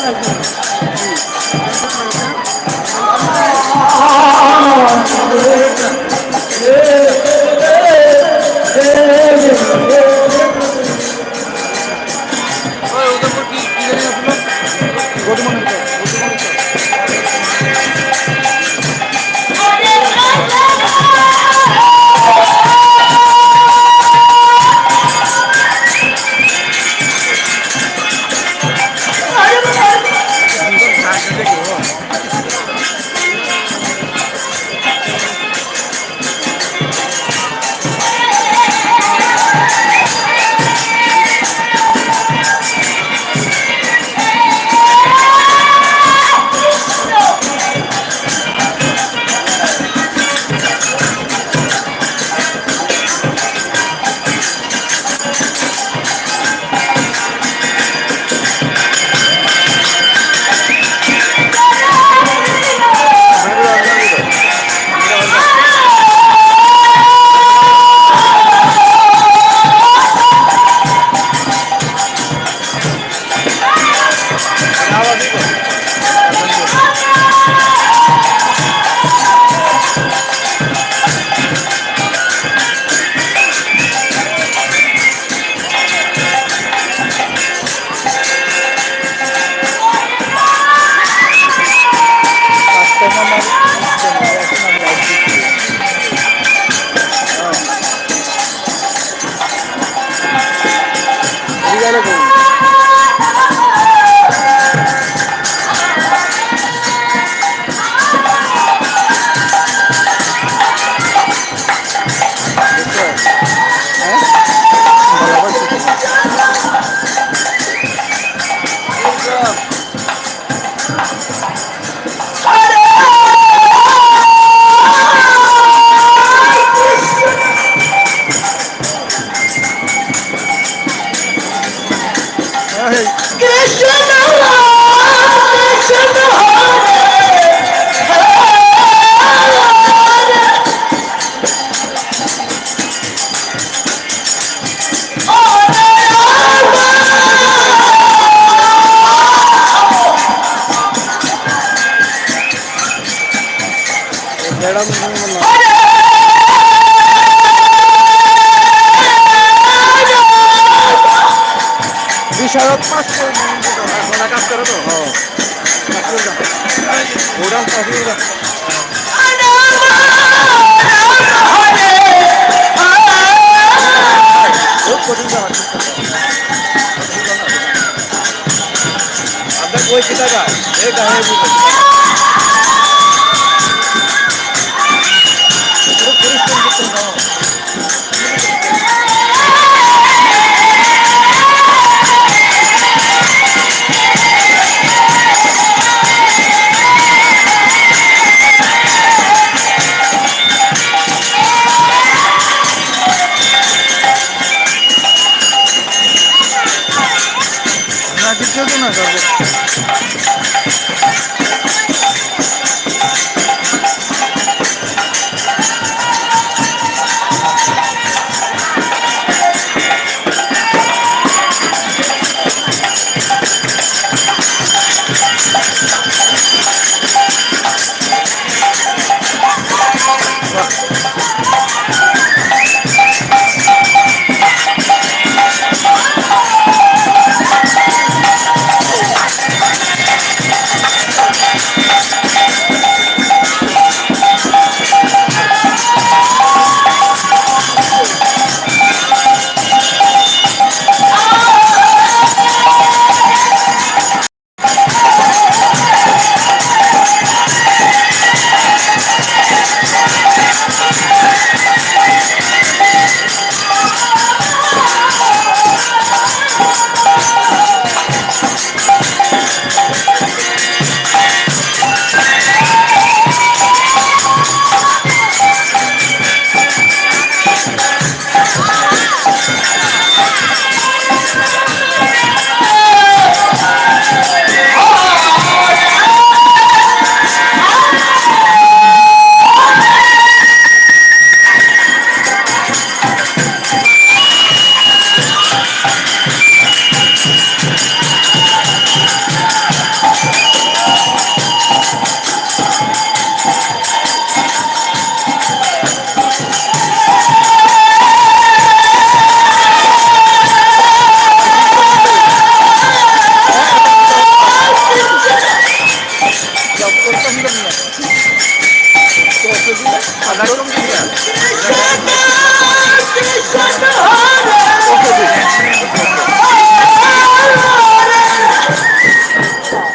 Gracias. Gracias. Hare Krishna Krishna madam বিশারদ কাজ করে তো ওরা আপনার কই কিতা গাছ এর গায়ে না Mas nós estamos ligando.